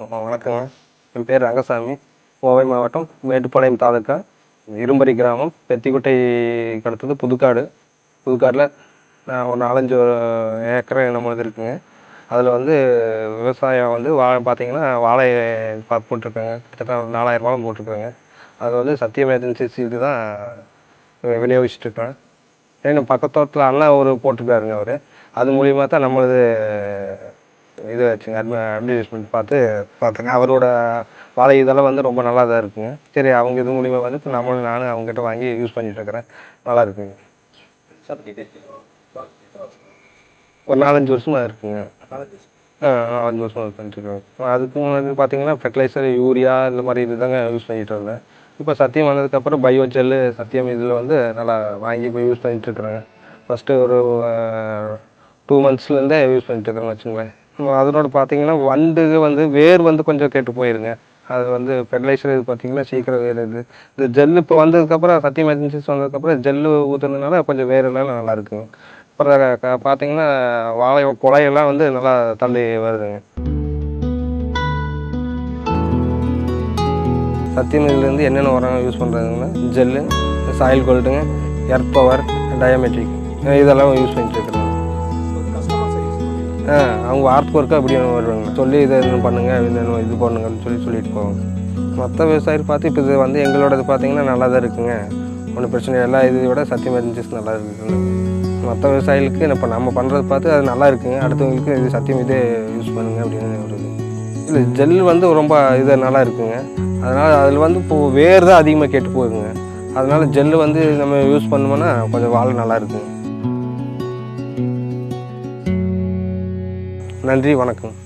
வணக்கங்க. என் பேர் ரங்கசாமி. கோவை மாவட்டம் மேட்டுப்பாளையம் தாலுக்கா இரும்பரி கிராமம் பெத்திக்குட்டைக்கு அடுத்தது புதுக்காடு. புதுக்காட்டில் நான் ஒரு நாலஞ்சு ஏக்கரை நம்மளது இருக்குங்க. அதில் வந்து விவசாயம் வந்து வாழை பார்த்தீங்கன்னா வாழை பா போட்டிருக்கேங்க. கிட்டத்தட்ட நாலாயிரம் வாழை போட்டிருக்கேங்க. அது வந்து சத்தியம் ஏஜென்சிஸ் இது தான் விநியோகிச்சிட்ருக்கேன் ஏன்னா எங்கள் பக்கத்து தோட்டத்தில் அண்ணன் ஒரு போட்டிருக்காருங்க அவர். அது மூலியமாக தான் நம்மளது இது வச்சுங்க அட்வ அட்வர்டைஸ்மெண்ட் பார்த்து பார்த்தேங்க அவரோட வாழை இதெல்லாம் வந்து ரொம்ப நல்லா தான் இருக்குங்க. சரி அவங்க இது மூலிமா வந்து இப்போ நம்மளும் நானும் அவங்ககிட்ட வாங்கி யூஸ் பண்ணிகிட்டு இருக்கிறேன். நல்லா இருக்குங்க. ஒரு நாலஞ்சு வருஷமாக இருக்குங்க. ஆ நாலஞ்சு வருஷமாக யூஸ் அதுக்கு முன்னாடி பார்த்தீங்கன்னா ஃபெர்டிலைசர் யூரியா இந்த மாதிரி இதுதாங்க யூஸ் பண்ணிட்டு இருந்தேன். இப்போ சத்தியம் வந்ததுக்கப்புறம் பயோ ஜெல்லு சத்தியம் இதில் வந்து நல்லா வாங்கி போய் யூஸ் பண்ணிட்டு இருக்கிறேங்க ஃபஸ்ட்டு ஒரு டூ மந்த்ஸ்லேருந்தே யூஸ் பண்ணிட்டுருக்குறேன்னு வச்சுங்களேன் அதனோட பார்த்தீங்கன்னா வண்டுக்கு வந்து வேர் வந்து கொஞ்சம் கெட்டு போயிருங்க. அது வந்து ஃபெர்டிலைசர் இது பார்த்தீங்கன்னா சீக்கிரம் வேர் இது இந்த ஜெல்லு இப்போ வந்ததுக்கப்புறம் சத்தியம் ஏஜென்சிஸ் வந்ததுக்கப்புறம் ஜெல்லு ஊற்றுனதுனால கொஞ்சம் வேர் எல்லாம் நல்லா இருக்குங்க. அப்புறம் பார்த்தீங்கன்னா வாழை குலையெல்லாம் வந்து நல்லா தள்ளி வருதுங்க. சத்தியம் இதுலேருந்து என்னென்ன உரம் யூஸ் பண்ணுறாங்கன்னா ஜெல்லு சாயில் கோல்டுங்க எர்த் பவர் டயமெட்ரிக் இதெல்லாம் யூஸ் பண்ணிட்டு அவங்க வாரத்துக்கு ஒருக்கா அப்படி வருவாங்க. சொல்லி இதை இது பண்ணுங்க இது என்ன இது பண்ணுங்கன்னு சொல்லி சொல்லிட்டு போவாங்க. மற்ற விவசாயிகள் பார்த்து இப்போ இது வந்து எங்களோடது பார்த்தீங்கன்னா நல்லா தான் இருக்குங்க. ஒன்றும் பிரச்சனை இல்லை. எல்லா இதை விட சத்தியம் இருந்துச்சு நல்லா இருக்குங்க. மற்ற விவசாயிகளுக்கு இப்போ நம்ம பண்ணுறது பார்த்து அது நல்லா இருக்குங்க. அடுத்தவங்களுக்கு இது சத்தியம் இதே யூஸ் பண்ணுங்க அப்படின்னு ஒரு இல்லை ஜெல் வந்து ரொம்ப இது நல்லா இருக்குங்க. அதனால் அதில் வந்து இப்போ வேர் தான் அதிகமாக கெட்டு போகுதுங்க. அதனால் ஜெல்லு வந்து நம்ம யூஸ் பண்ணோம்னா கொஞ்சம் வாழை நல்லா இருக்குங்க. நன்றி வணக்கம்.